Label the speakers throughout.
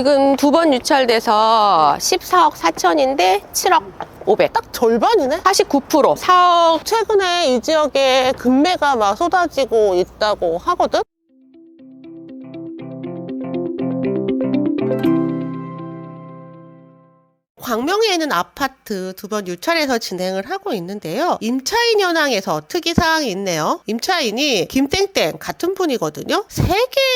Speaker 1: 지금 두 번 유찰돼서 14억 4천인데 7억 500. 딱
Speaker 2: 절반이네?
Speaker 1: 49% 4억
Speaker 2: 최근에 이 지역에 금매가 막 쏟아지고 있다고 하거든? 광명에 있는 아파트 두 번 유찰해서 진행을 하고 있는데요. 임차인 현황에서 특이사항이 있네요. 임차인이 김땡땡 같은 분이거든요. 세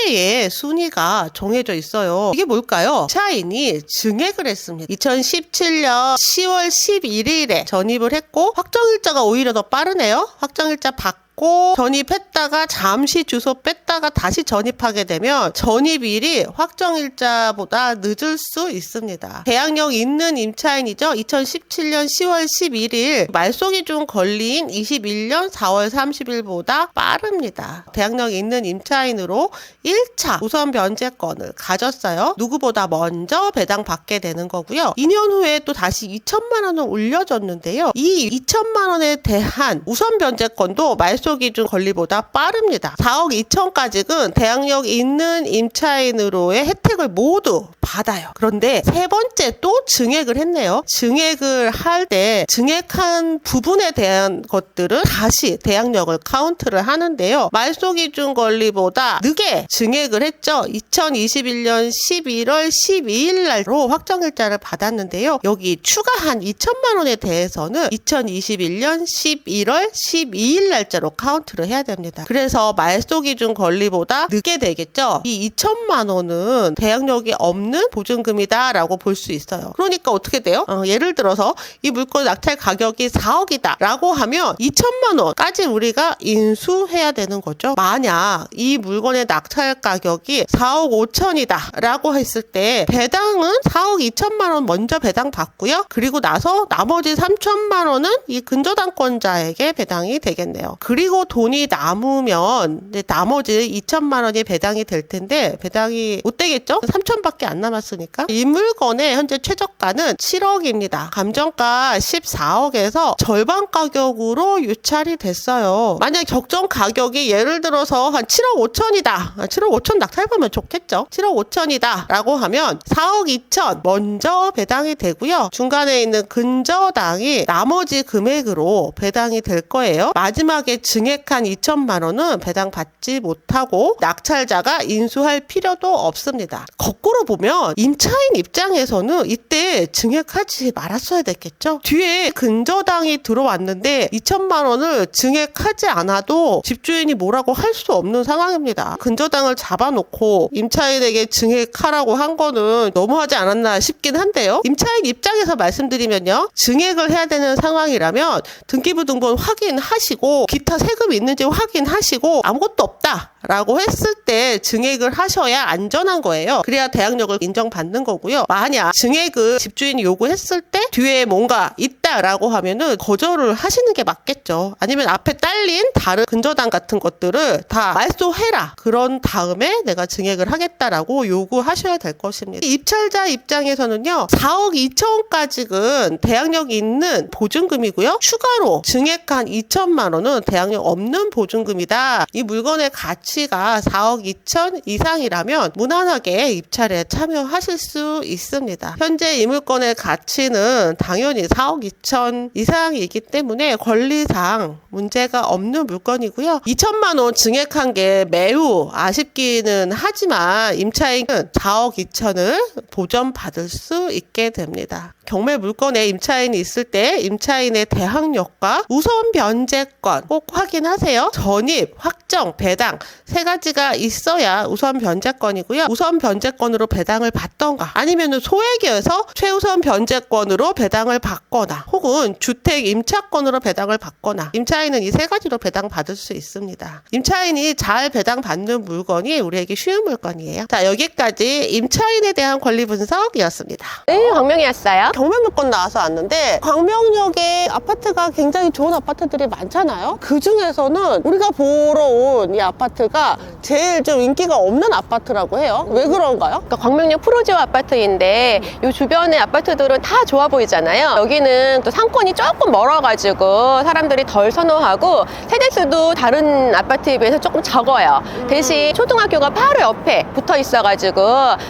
Speaker 2: 개의 순위가 정해져 있어요. 이게 뭘까요? 임차인이 증액을 했습니다. 2017년 10월 11일에 전입을 했고 확정일자가 오히려 더 빠르네요. 확정일자 받고 받고 전입했다가 잠시 주소 뺐다가 다시 전입하게 되면 전입일이 확정일자보다 늦을 수 있습니다. 대항력 있는 임차인이죠. 2017년 10월 11일 말송이 좀 걸린 21년 4월 30일보다 빠릅니다. 대항력 있는 임차인으로 1차 우선 변제권을 가졌어요. 누구보다 먼저 배당받게 되는 거고요. 2년 후에 또 다시 2천만 원을 올려줬는데요. 이 2천만 원에 대한 우선 변제권도 말소 기준 권리보다 빠릅니다. 4억 2천까지는 대항력 있는 임차인으로의 혜택을 모두 받아요. 그런데 세 번째 또 증액을 했네요. 증액을 할 때 증액한 부분에 대한 것들은 다시 대항력을 카운트를 하는데요. 말소 기준 권리보다 늦게 증액을 했죠. 2021년 11월 12일 날로 확정일자를 받았는데요. 여기 추가한 2천만 원에 대해서는 2021년 11월 12일 날짜로 카운트를 해야 됩니다. 그래서 말소 기준 권리보다 늦게 되겠죠. 이 2천만 원은 대항력이 없는 보증금이다라고 볼 수 있어요. 그러니까 어떻게 돼요? 어, 예를 들어서 이 물건 낙찰 가격이 4억이다라고 하면 2천만 원까지 우리가 인수해야 되는 거죠. 만약 이 물건의 낙찰 가격이 4억 5천이다라고 했을 때 배당은 4억 2천만 원 먼저 배당 받고요. 그리고 나서 나머지 3천만 원은 이 근저당권자에게 배당이 되겠네요. 그리 고 돈이 남으면 나머지 2천만 원이 배당이 될 텐데 배당이 못 되겠죠? 3천밖에 안 남았으니까 이 물건의 현재 최저가는 7억입니다. 감정가 14억에서 절반 가격으로 유찰이 됐어요. 만약 적정 가격이 예를 들어서 한 7억 5천이다. 7억 5천 낙찰받으면 좋겠죠. 7억 5천이다 라고 하면 4억 2천 먼저 배당이 되고요. 중간에 있는 근저당이 나머지 금액으로 배당이 될 거예요. 마지막에 증액한 2천만 원은 배당 받지 못하고 낙찰자가 인수할 필요도 없습니다. 거꾸로 보면 임차인 입장에서는 이때 증액하지 말았어야 됐겠죠. 뒤에 근저당이 들어왔는데 2천만 원을 증액하지 않아도 집주인이 뭐라고 할 수 없는 상황입니다. 근저당을 잡아놓고 임차인에게 증액하라고 한 거는 너무하지 않았나 싶긴 한데요. 임차인 입장에서 말씀드리면요. 증액을 해야 되는 상황이라면 등기부등본 확인하시고 기타 세금이 있는지 확인하시고 아무것도 없다. 라고 했을 때 증액을 하셔야 안전한 거예요. 그래야 대항력을 인정받는 거고요. 만약 증액을 집주인이 요구했을 때 뒤에 뭔가 있다라고 하면은 거절을 하시는 게 맞겠죠. 아니면 앞에 딸린 다른 근저당 같은 것들을 다 말소해라. 그런 다음에 내가 증액을 하겠다라고 요구하셔야 될 것입니다. 입찰자 입장에서는요. 4억 2천까지는 대항력이 있는 보증금이고요. 추가로 증액한 2천만 원은 대항력 없는 보증금이다. 이 물건의 가치 가 4억 2천 이상이라면 무난하게 입찰에 참여하실 수 있습니다. 현재 이 물건의 가치는 당연히 4억 2천 이상이기 때문에 권리상 문제가 없는 물건이고요. 2천만 원 증액한 게 매우 아쉽기는 하지만 임차인은 4억 2천을 보전받을 수 있게 됩니다. 경매 물건에 임차인이 있을 때 임차인의 대항력과 우선 변제권 꼭 확인하세요. 전입, 확정, 배당 세 가지가 있어야 우선 변제권이고요. 우선 변제권으로 배당을 받던가 아니면 소액이어서 최우선 변제권으로 배당을 받거나 혹은 주택 임차권으로 배당을 받거나 임차인은 이 세 가지로 배당 받을 수 있습니다. 임차인이 잘 배당 받는 물건이 우리에게 쉬운 물건이에요. 자 여기까지 임차인에 대한 권리 분석이었습니다.
Speaker 1: 네, 광명이었어요.
Speaker 2: 경매 물건 나와서 왔는데 광명역에 아파트가 굉장히 좋은 아파트들이 많잖아요. 그 중에서는 우리가 보러 온 이 아파트가 제일 좀 인기가 없는 아파트라고 해요. 왜 그런가요?
Speaker 1: 그러니까 광명역 프로지오 아파트인데 이 주변의 아파트들은 다 좋아 보이잖아요. 여기는 또 상권이 조금 멀어가지고 사람들이 덜 선호하고 세대수도 다른 아파트에 비해서 조금 적어요. 대신 초등학교가 바로 옆에 붙어 있어가지고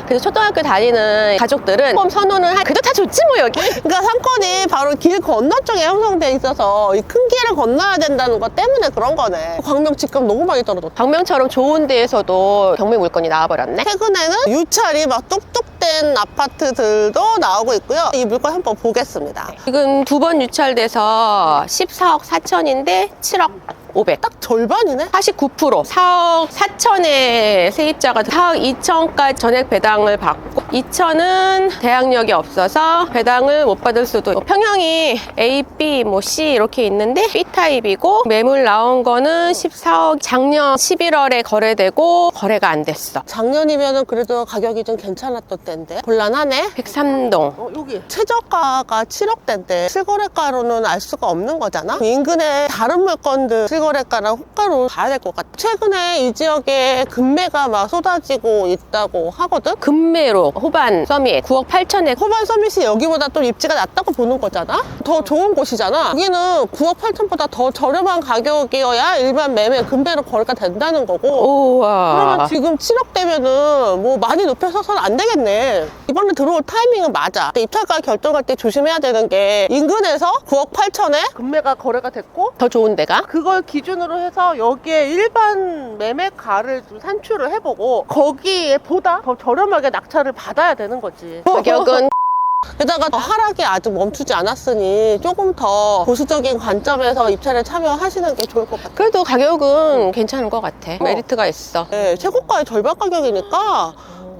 Speaker 1: 그래서 초등학교 다니는 가족들은 조금 선호는 할 그래도 다 좋지 뭐 여기.
Speaker 2: 그러니까 상권이 바로 길 건너 쪽에 형성돼 있어서 이 큰 길을 건너야 된다는 것 때문에 그런 거네. 광명 집값 너무 많이 떨어졌다.
Speaker 1: 광명처럼 좋은 데에서도 경매 물건이 나와버렸네.
Speaker 2: 최근에는 유찰이 막 뚝뚝된 아파트들도 나오고 있고요. 이 물건 한번 보겠습니다.
Speaker 1: 지금 두 번 유찰돼서 14억 4천인데 7억 500.
Speaker 2: 딱 절반이네?
Speaker 1: 49% 4억 4천의 세입자가 4억 2천까지 전액 배당을 받고 2천은 대항력이 없어서 배당을 못 받을 수도 있고 평형이 A, B, 뭐 C 이렇게 있는데 B 타입이고 매물 나온 거는 14억 작년 11월에 거래되고 거래가 안 됐어
Speaker 2: 작년이면은 그래도 가격이 좀 괜찮았던 때인데 곤란하네.
Speaker 1: 103동
Speaker 2: 어, 여기 최저가가 7억대인데 실거래가로는 알 수가 없는 거잖아. 인근에 다른 물건들 실거래 가랑 호가로 가야 될 것 같아. 최근에 이 지역에 금매가 막 쏟아지고 있다고 하거든.
Speaker 1: 금매로 호반 서밋 9억 8천에
Speaker 2: 호반 서밋이 여기보다 또 입지가 낮다고 보는 거잖아. 더 좋은 곳이잖아. 여기는 9억 8천보다 더 저렴한 가격이어야 일반 매매 금매로 거래가 된다는 거고.
Speaker 1: 우와
Speaker 2: 그러면 지금 7억 되면은 뭐 많이 높여서는 안 되겠네. 이번에 들어올 타이밍은 맞아. 입찰가 결정할 때 조심해야 되는 게 인근에서 9억 8천에 금매가 거래가 됐고
Speaker 1: 더 좋은 데가
Speaker 2: 그걸 기준으로 해서 여기에 일반 매매가를 좀 산출을 해보고 거기에 보다 더 저렴하게 낙찰을 받아야 되는 거지.
Speaker 1: 가격은
Speaker 2: 게다가 하락이 아직 멈추지 않았으니 조금 더 보수적인 관점에서 입찰에 참여하시는 게 좋을 것 같아요.
Speaker 1: 그래도 가격은 괜찮은 것 같아 메리트가 있어
Speaker 2: 네, 최고가의 절반 가격이니까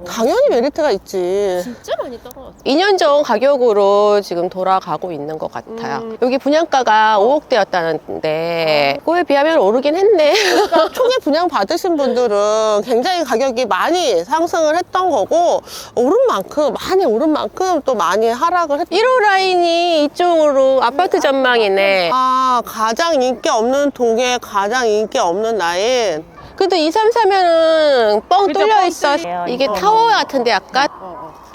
Speaker 2: 당연히 메리트가 있지.
Speaker 1: 진짜 많이 떨어졌어. 2년 전 가격으로 지금 돌아가고 있는 것 같아요.
Speaker 2: 음.
Speaker 1: 여기 분양가가 5억대였다는데 그거에 비하면 오르긴 했네.
Speaker 2: 그러니까 초기 분양 받으신 분들은 굉장히 가격이 많이 상승을 했던 거고 오른 만큼 많이 오른 만큼 또 많이 하락을 했.
Speaker 1: 1호 라인이 이쪽으로 아파트 전망이네.
Speaker 2: 아 가장 인기 없는 동에 가장 인기 없는 라인.
Speaker 1: 근데 2, 3, 4면은 뻥
Speaker 3: 그죠,
Speaker 1: 뚫려
Speaker 3: 뻥
Speaker 1: 있어.
Speaker 3: 뚫려요,
Speaker 1: 이게
Speaker 3: 이거.
Speaker 1: 타워 같은데 약간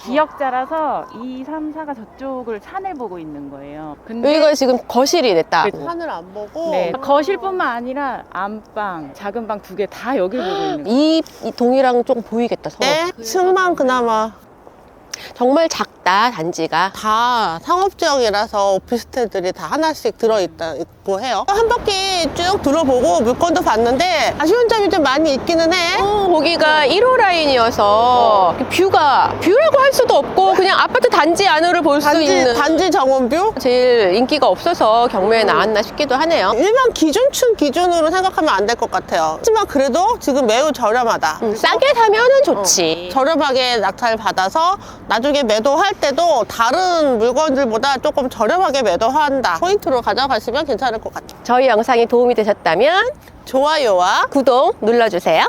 Speaker 3: 기역자라서 2, 3, 4가 저쪽을 산을 보고 있는 거예요. 근데
Speaker 1: 여기가 지금 거실이네 딱.
Speaker 3: 그죠.
Speaker 2: 하늘 안 보고.
Speaker 3: 네, 거실뿐만 아니라 안방, 작은 방 두 개 다 여기를 보고 있는 거예요.
Speaker 1: 이, 이 동이랑 조금 보이겠다. 서로.
Speaker 2: 네, 층만 그나마
Speaker 1: 정말 작 다 단지가.
Speaker 2: 다 상업지역이라서 오피스텔들이 다 하나씩 들어있다 있고 해요. 한 바퀴 쭉 둘러보고 물건도 봤는데 아쉬운 점이 좀 많이 있기는 해.
Speaker 1: 어, 거기가 1호 라인이어서 뷰가 뷰라고 할 수도 없고 그냥 아파트 단지 안으로 볼 수
Speaker 2: 단지,
Speaker 1: 있는
Speaker 2: 단지 정원뷰?
Speaker 1: 제일 인기가 없어서 경매에 나왔나 싶기도 하네요.
Speaker 2: 일반 기준층 기준으로 생각하면 안 될 것 같아요. 하지만 그래도 지금 매우 저렴하다.
Speaker 1: 음, 싸게 사면은 좋지.
Speaker 2: 저렴하게 낙찰 받아서 나중에 매도할 때도 다른 물건들보다 조금 저렴하게 매도한다. 포인트로 가져가시면 괜찮을 것 같아요.
Speaker 1: 저희 영상이 도움이 되셨다면
Speaker 2: 좋아요와
Speaker 1: 구독 눌러주세요.